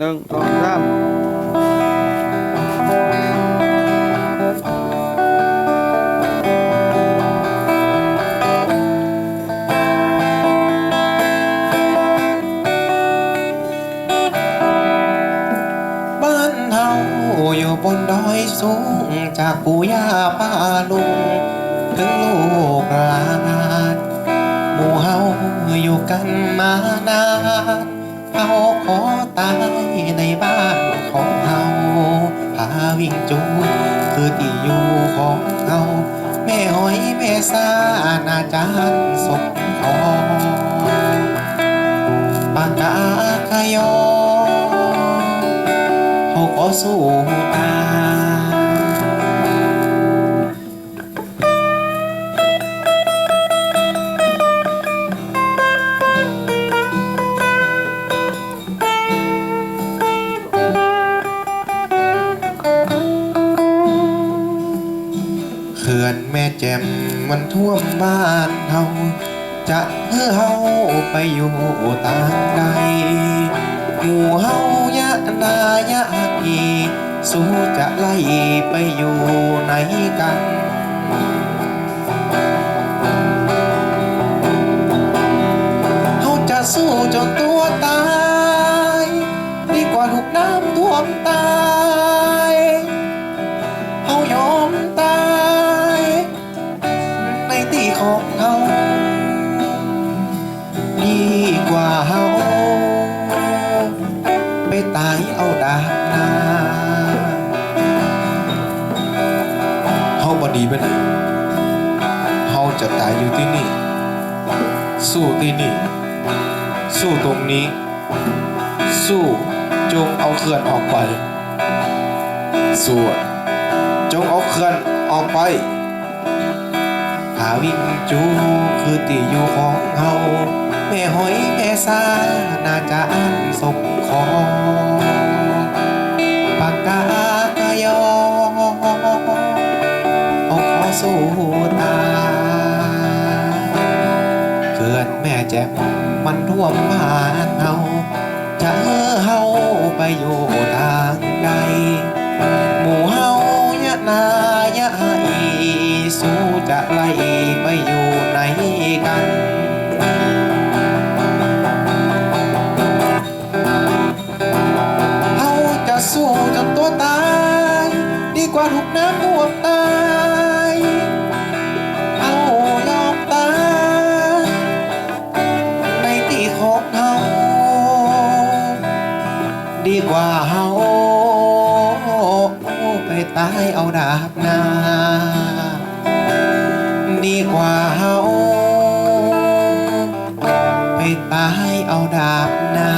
หนึ่งสองสามบ้านเฮาอยู่บนดอยสูง จากปู่ย่าป้าลุง ถึงลูกหลานหมู่เฮาอยู่กันมานานเฮา ขอตายในบ้านของเฮาพาวิ่งจูคือที่อยู่ของเฮาแม่หอยแม่สาอาจารย์สมทองปากกาขยอเขาขอสู้ แจ่มมันท่วมบ้านเฮาจะเพื่อเฮาไปอยู่ต่างใดหมู่เฮายะนายะกีสู้จะไล่ไปอยู่ไหนกันเฮาจะสู้จนตัวตาย ดีกว่าถูกน้ำท่วมตาย ตายเอาดาบหน้าเฮาบ่ดีไปไหนเฮาจะตายอยู่ที่นี่ สู้ที่นี่ สู้ตรงนี้ สู้จงเอาเขื่อนออกไปสู้จงเอาเขื่อนออกไปหาวิ่งจูคือตีอยู่ของเฮาแม่หอยแม่ซาน่าจะอันสมคอป สู้ตาเกิดแม่แจ่มมันท่วมบ้านเฮาจะเออเฮาไปอยู่ทางใด หมู่เฮายะนายะอีสู้จะไล่ไปอยู่ไหนกันเฮาจะสู้จนตัวตาย ดีกว่าถูกน้ำท่วมตาย ดีกว่าเฮาไปตายเอาดาบนา ดีกว่าเฮาไปตายเอาดาบนา